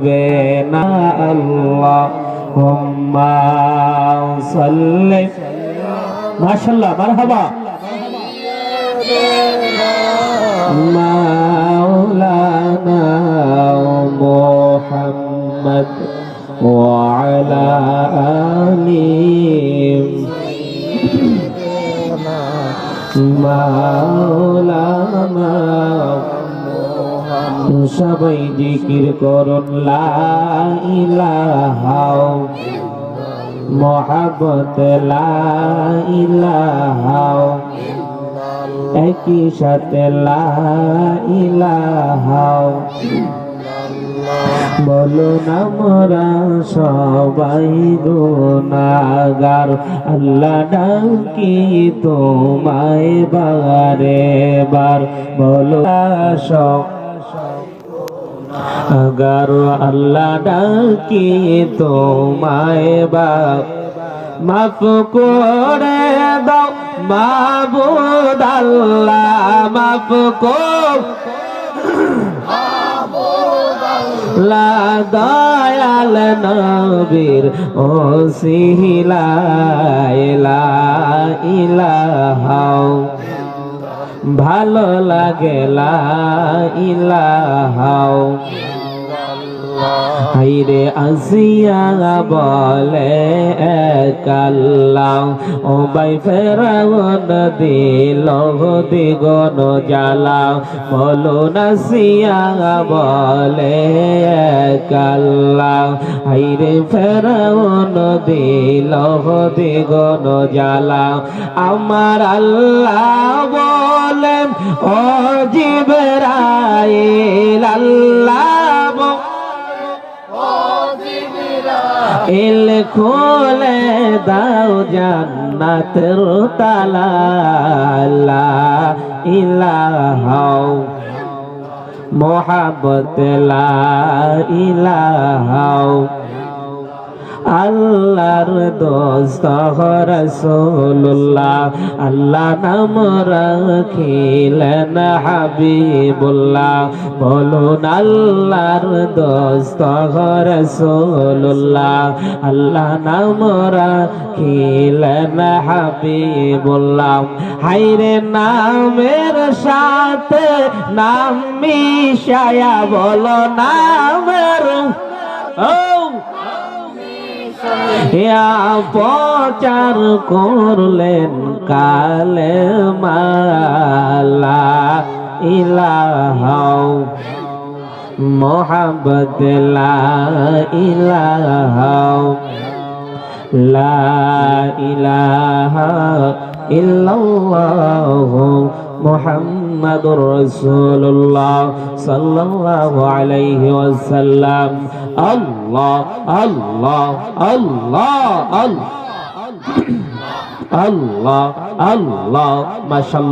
হবে না আল্লাহ হুম্মা সাল্লি মাশাআল্লাহ মারহাবা مولانا محمد وعلى آله মাওলানা সবাই জিকির করুন, লা ইলাহা মহাবত লা ইলাহা একই সাথে, লা ইলাহা বলো না মোরা সবাই গুনাগার আল্লাহ ডাকি তোমায় বারে বার বলো সব আগার আল্লাহ ডাকি তোমায় বা মাফ করে দাও মাবুদ আল্লাহ, মাফ কর। দয়াল নবীর ও সিহিলা ইলা ইলাহা ভালো লাগে লা ইলাহা হাইরে আসিয়া বলে কাল্লাম, ও বাই ফেরাউন, দিল দিগন জ্বালা বলো, নাসিয়া বলে কাল্লাম, হাইরে ফেরাউন, দিল দিগন জ্বালা আমার আল্লাহ বলে ও জিবরাইল, আল্লাহ এল খোলে দাও জান্নাত তালা লা মোহাবত লা ইলাহা আল্লাহর দোস্ত রসুল্লাহ আল্লাহ নাম রাখিলেন হাবিবুল্লাহ। বলুন, আল্লাহর দোস্ত রসুল্লাহ আল্লাহ নাম রাখিলেন হাবিবুল্লাহ। হাইরে নামের সাথে নাম মিশায়া বলো, নামের ও প্রচার করলেন কালে মালা ইলাহাও মোহাম্মদ লা ইলাহাও লা ইলাহা ইল্লাল্লাহু মুহাম্মাদুর রাসূলুল্লাহ সাল্লাল্লাহু আলাইহি ওয়াসাল্লাম আল্লাহ আল্লাহ আল্লাহ আল্লাহ আল্লাহ আল্লাহ মাশাআল্লাহ